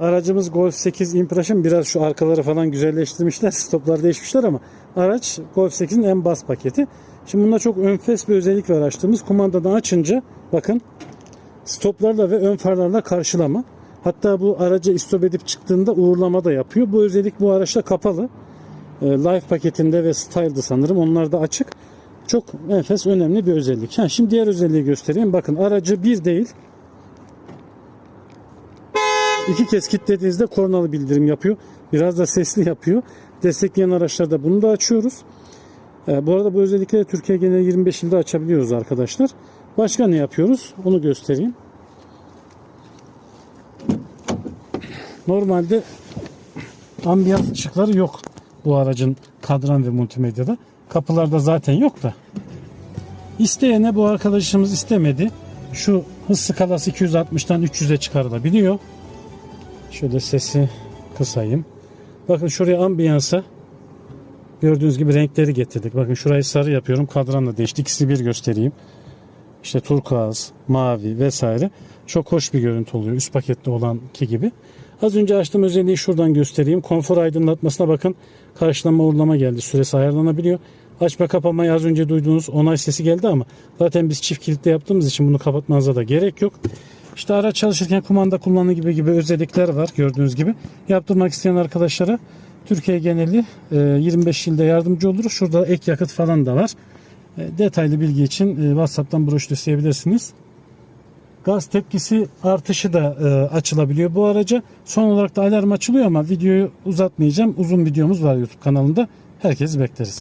Aracımız Golf 8 Impression biraz şu arkaları falan güzelleştirmişler. Stoplar değişmişler ama araç Golf 8'in en bas paketi. Şimdi bunda çok önfes bir özellik var açtığımız. Kumandadan açınca bakın stoplarla ve ön farlarla karşılama. Hatta bu araca istop edip çıktığında uğurlama da yapıyor. Bu özellik bu araçta kapalı. E, Life paketinde ve Style'dı sanırım. Onlar da açık. Çok enfes önemli bir özellik. Ha, şimdi diğer özelliği göstereyim. Bakın aracı bir değil İki kez kilitlediğinizde kornalı bildirim yapıyor. Biraz da sesli yapıyor. Destekleyen araçlarda bunu da açıyoruz. Ee, bu arada bu özellikleri Türkiye geneli 25 ilde açabiliyoruz arkadaşlar. Başka ne yapıyoruz? Onu göstereyim. Normalde ambiyans ışıkları yok bu aracın kadran ve multimedyada. Kapılarda zaten yok da. İsteyene bu arkadaşımız istemedi. Şu hız skalası 260'tan 300'e çıkarılabiliyor. Şöyle sesi kısayım. Bakın şuraya ambiyansa gördüğünüz gibi renkleri getirdik. Bakın şurayı sarı yapıyorum. Kadranla değişti. İkisini bir göstereyim. İşte turkuaz, mavi vesaire. Çok hoş bir görüntü oluyor. Üst paketli olanki gibi. Az önce açtığım özelliği şuradan göstereyim. Konfor aydınlatmasına bakın. Karşılama uğurlama geldi. Süresi ayarlanabiliyor. Açma kapamayı az önce duyduğunuz onay sesi geldi ama zaten biz çift kilitle yaptığımız için bunu kapatmanıza da gerek yok. İşte araç çalışırken kumanda kullanımı gibi gibi özellikler var gördüğünüz gibi. Yaptırmak isteyen arkadaşlara Türkiye geneli e, 25 ilde yardımcı oluruz. Şurada ek yakıt falan da var. E, Detaylı bilgi için e, WhatsApp'tan broşür isteyebilirsiniz. Gaz tepkisi artışı da e, açılabiliyor bu araca. Son olarak da alarm açılıyor ama videoyu uzatmayacağım. Uzun videomuz var YouTube kanalında. Herkesi bekleriz.